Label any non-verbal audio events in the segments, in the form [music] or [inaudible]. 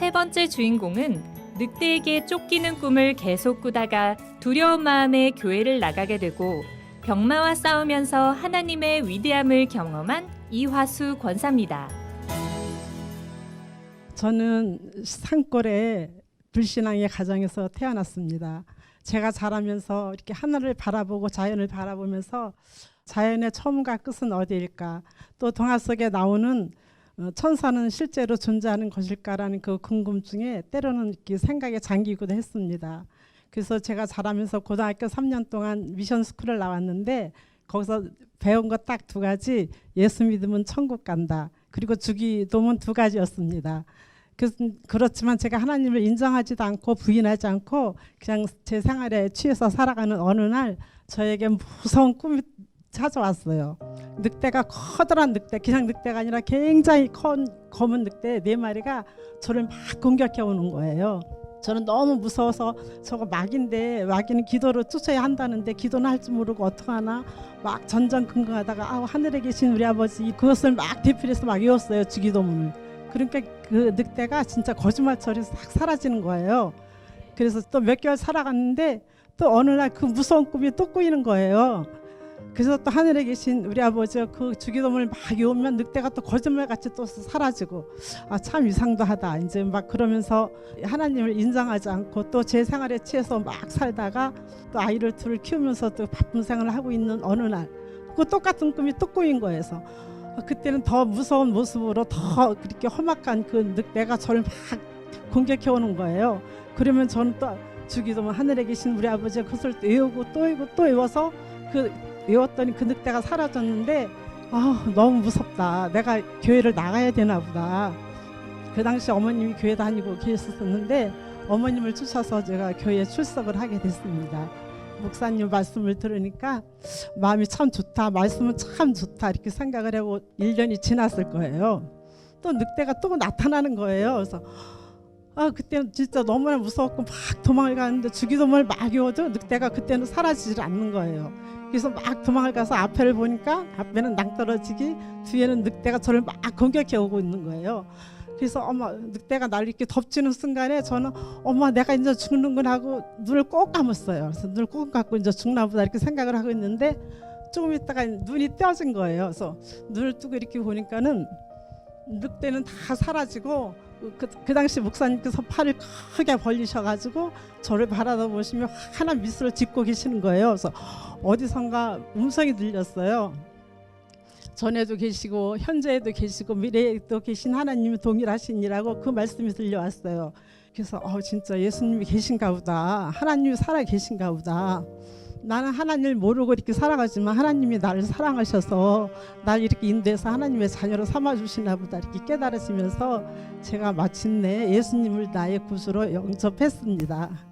세 번째 주인공은 늑대에게 쫓기는 꿈을 계속 꾸다가 두려운 마음에 교회를 나가게 되고 병마와 싸우면서 하나님의 위대함을 경험한 이화수 권사입니다. 저는 산골에 불신앙의 가정에서 태어났습니다. 제가 자라면서 이렇게 하늘을 바라보고 자연을 바라보면서 자연의 처음과 끝은 어디일까? 또 동화 속에 나오는 어, 천사는 실제로 존재하는 것일까라는 그 궁금증에 때로는 생각에 잠기기도 했습니다. 그래서 제가 자라면서 고등학교 3년 동안 미션 스쿨을 나왔는데 거기서 배운 것 딱 두 가지 예수 믿으면 천국 간다. 그리고 주기도문 두 가지였습니다. 그, 그렇지만 제가 하나님을 인정하지도 않고 부인하지 않고 그냥 제 생활에 취해서 살아가는 어느 날 저에게 무서운 꿈이 찾아왔어요. 늑대가 커다란 늑대, 그냥 늑대가 아니라 굉장히 커 검은 늑대 네 마리가 저를 막 공격해 오는 거예요. 저는 너무 무서워서 저거 막인데 마귀는 기도로 쫓아야 한다는데 기도는 할 줄 모르고 어떡하나 막 전전긍긍하다가 아 하늘에 계신 우리 아버지 그것을 막 대필해서 막 외웠어요 주기도문을. 그러니까 그 늑대가 진짜 거짓말처럼 싹 사라지는 거예요. 그래서 또 몇 개월 살아갔는데 또 어느 날 그 무서운 꿈이 또 꾸이는 거예요. 그래서 또 하늘에 계신 우리 아버지가 그 주기도문을 막 외우면 늑대가 또 거짓말같이 또 사라지고 아 참 이상도하다 이제 막 그러면서 하나님을 인정하지 않고 또 제 생활에 취해서 막 살다가 또 아이를 둘을 키우면서 또 바쁜 생활을 하고 있는 어느 날 그 똑같은 꿈이 또 꾸인 아, 그때는 더 무서운 모습으로 더 그렇게 험악한 그 늑대가 저를 막 공격해 오는 거예요. 그러면 저는 또 주기도문 하늘에 계신 우리 아버지의 그것을 또 외우고 또 외우고 또 외워서 그 외웠더니 그 늑대가 사라졌는데 아 너무 무섭다. 내가 교회를 나가야 되나 보다. 그 당시 어머님이 교회 다니고 계셨었는데 어머님을 쫓아서 제가 교회에 출석을 하게 됐습니다. 목사님 말씀을 들으니까 마음이 참 좋다. 말씀은 참 좋다. 이렇게 생각을 하고 1년이 지났을 거예요. 또 늑대가 또 나타나는 거예요. 그래서 아 그때는 진짜 너무나 무서웠고 막 도망을 가는데 주기도문을 막 외워도 늑대가 그때는 사라지질 않는 거예요. 그래서 막 도망을 가서 앞에를 보니까 앞에는 낭떠러지기 뒤에는 늑대가 저를 막 공격해 오고 있는 거예요. 그래서 엄마 늑대가 날 이렇게 덮치는 순간에 저는 엄마 내가 이제 죽는구나 하고 눈을 꼭 감았어요. 그래서 눈을 꼭 감고 이제 죽나 보다 이렇게 생각을 하고 있는데 조금 있다가 눈이 떼어진 거예요. 그래서 눈을 뜨고 이렇게 보니까는 늑대는 다 사라지고 그, 그 당시 목사님께서 팔을 크게 벌리셔가지고 저를 바라다 보시며 하나 미소를 짓고 계시는 거예요. 그래서 어디선가 음성이 들렸어요. 전에도 계시고 현재에도 계시고 미래에도 계신 하나님이 동일하시니라고 그 말씀이 들려왔어요. 그래서 어 진짜 예수님이 계신가 보다. 하나님이 살아 계신가 보다. 나는 하나님을 모르고 이렇게 살아가지만 하나님이 나를 사랑하셔서 날 이렇게 인도해서 하나님의 자녀로 삼아 주시나 보다 이렇게 깨달으시면서 제가 마침내 예수님을 나의 구주로 영접했습니다.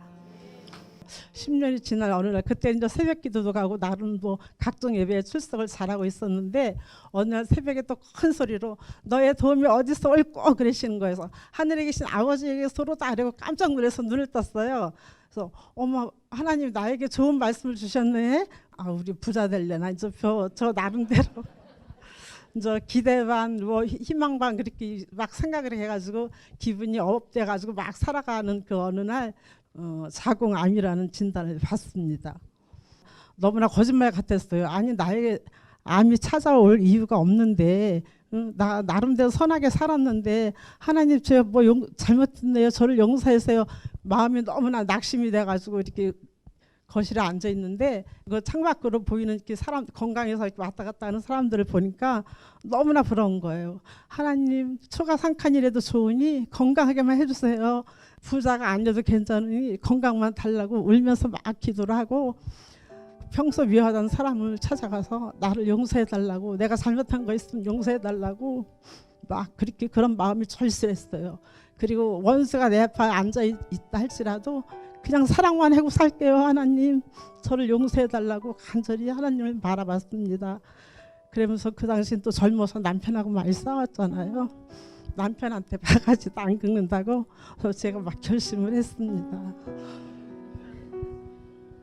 10년이 지난 어느 날 그때 이제 새벽 기도도 가고 나름 뭐 각종 예배에 출석을 잘하고 있었는데 어느 날 새벽에 또 큰 소리로 너의 도움이 어디서 올꼬 그러시는 거예요. 하늘에 계신 아버지에게 서로다 이러고 깜짝 놀라서 눈을 떴어요. 그래서 어머 하나님 나에게 좋은 말씀을 주셨네. 아 우리 부자 될래나 이제 저, 저 나름대로 이제 기대 반, 뭐 희망 반 그렇게 막 생각을 해가지고 기분이 업돼가지고 막 살아가는 그 어느 날 어, 자궁암이라는 진단을 받습니다. 너무나 거짓말 같았어요. 아니 나에게 암이 찾아올 이유가 없는데 응, 나 나름대로 선하게 살았는데 하나님 제가 뭐 용, 잘못했네요. 저를 용서해서요. 마음이 너무나 낙심이 돼가지고 이렇게 거실에 앉아 있는데 그 창밖으로 보이는 이렇게 사람 건강해서 이렇게 왔다 갔다 하는 사람들을 보니까 너무나 부러운 거예요. 하나님 초가 상칸이라도 좋으니 건강하게만 해주세요. 부자가 아니어도 괜찮으니 건강만 달라고 울면서 막 기도를 하고 평소 미워하던 사람을 찾아가서 나를 용서해 달라고 내가 잘못한 거 있으면 용서해 달라고 막 그렇게 그런 마음이 절실했어요. 그리고 원수가 내 앞에 앉아 있- 있다 할지라도 그냥 사랑만 하고 살게요 하나님 저를 용서해 달라고 간절히 하나님을 바라봤습니다. 그러면서 그 당시 또 젊어서 남편하고 많이 싸웠잖아요. 남편한테 바가지도 안 긁는다고 제가 막 결심을 했습니다.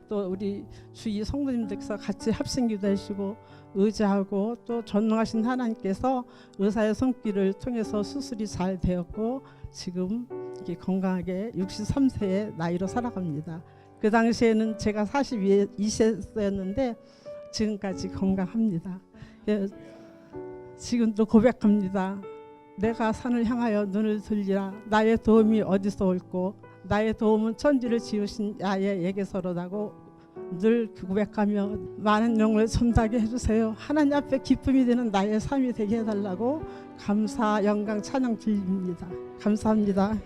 또 우리 주위 성도님들께서 같이 합심기도 하시고 의지하고 또 전능하신 하나님께서 의사의 손길을 통해서 수술이 잘 되었고 지금 이렇게 건강하게 63세의 나이로 살아갑니다. 그 당시에는 제가 42세였는데 지금까지 건강합니다. 예, 지금도 고백합니다. 내가 산을 향하여 눈을 들리라 나의 도움이 어디서 올고 나의 도움은 천지를 지으신 야의 에게서로다고 늘 고백하며 많은 영을 손다게 해주세요. 하나님 앞에 기쁨이 되는 나의 삶이 되게 해달라고 감사, 영광, 찬양 드립니다. 감사합니다.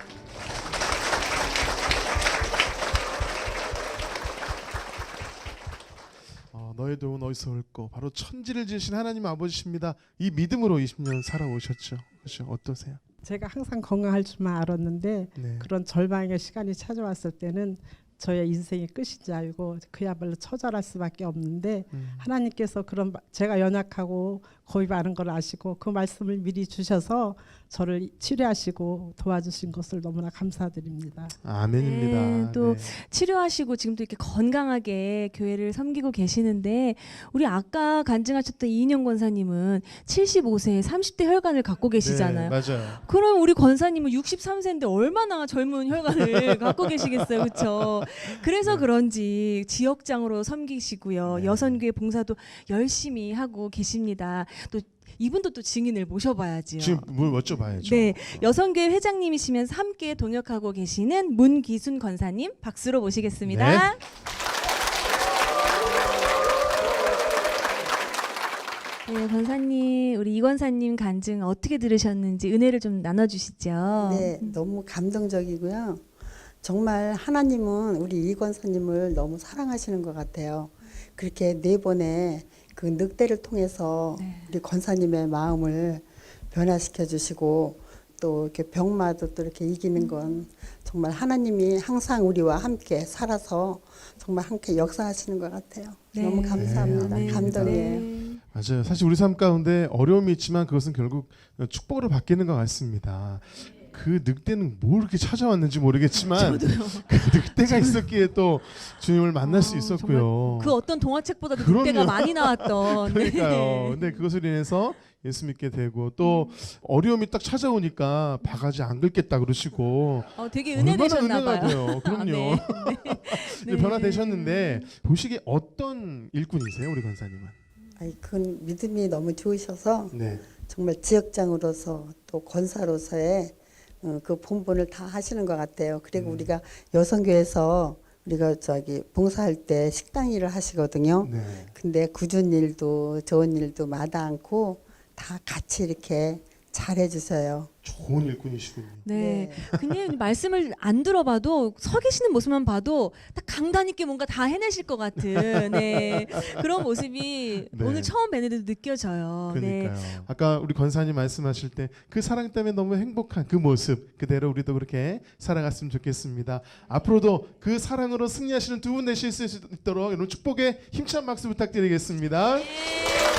어, 너의 도움은 어디서 올고 바로 천지를 지으신 하나님 아버지십니다. 이 믿음으로 20년 살아오셨죠. 그렇죠? 어떠세요? 제가 항상 건강할 줄만 알았는데 네. 그런 절망의 시간이 찾아왔을 때는 저의 인생이 끝인 줄 알고 그야말로 처절할 수밖에 없는데 음. 하나님께서 그런 마- 제가 연약하고 겁이 많은 걸 아시고 그 말씀을 미리 주셔서 저를 치료하시고 도와주신 것을 너무나 감사드립니다. 아멘입니다. 네, 또 네. 치료하시고 지금도 이렇게 건강하게 교회를 섬기고 계시는데 우리 아까 간증하셨던 이인영 권사님은 75세 30대 혈관을 갖고 계시잖아요. 네, 맞아요. 그럼 우리 권사님은 63세인데 얼마나 젊은 혈관을 [laughs] 갖고 계시겠어요, 그렇죠? 그래서 그런지 지역장으로 섬기시고요, 네. 여선교회 봉사도 열심히 하고 계십니다. 또 이분도 또 증인을 모셔봐야지요. 지금 뭘 여쭤봐야죠. 네, 여성교회 회장님이시면서 함께 동역하고 계시는 문기순 권사님 박수로 모시겠습니다. 네. 네, 권사님, 우리 이 권사님 간증 어떻게 들으셨는지 은혜를 좀 나눠주시죠. 네, 너무 감동적이고요. 정말 하나님은 우리 이 권사님을 너무 사랑하시는 것 같아요. 그렇게 네 번의 그 늑대를 통해서 네. 우리 권사님의 마음을 변화시켜 주시고 또 이렇게 병마도 또 이렇게 이기는 건 정말 하나님이 항상 우리와 함께 살아서 정말 함께 역사하시는 것 같아요. 네. 너무 감사합니다. 네, 감동이에요. 네. 맞아요. 사실 우리 삶 가운데 어려움이 있지만 그것은 결국 축복으로 바뀌는 것 같습니다. 그 늑대는 뭘 이렇게 찾아왔는지 모르겠지만 [laughs] 그 늑대가 있었기에 또 주님을 만날 수 아, 있었고요. 그 어떤 동화책보다도 그럼요. 늑대가 많이 나왔던. [laughs] 그러니까요. 네. 근데 그것을 인해서 예수 믿게 되고 또 어려움이 딱 찾아오니까 바가지 안 긁겠다 그러시고 어, 되게 얼마나 은혜되셨나 은혜가 봐요. 돼요. 그럼요. 아, 네. [laughs] 이제 변화되셨는데 보시기에 어떤 일꾼이세요, 우리 권사님은? 아이, 그 믿음이 너무 좋으셔서 네. 정말 지역장으로서 또 권사로서의 어, 그 본분을 다 하시는 것 같아요. 그리고 음. 우리가 여성교회에서 우리가 저기 봉사할 때 식당 일을 하시거든요. 네. 근데 굳은 일도 좋은 일도 마다 않고 다 같이 이렇게 잘해 주세요. 좋은 일꾼이시군요. 네. 그냥 말씀을 안 들어봐도 서 계시는 모습만 봐도 딱 강단 있게 뭔가 다 해내실 것 같은 네. 그런 모습이 네. 오늘 처음 뵀는데도 느껴져요. 네. 그러니까요. 아까 우리 권사님 말씀하실 때 그 사랑 때문에 너무 행복한 그 모습 그대로 우리도 그렇게 살아갔으면 좋겠습니다. 앞으로도 그 사랑으로 승리하시는 두 분 되실 수 있도록 여러분 축복의 힘찬 박수 부탁드리겠습니다. 네.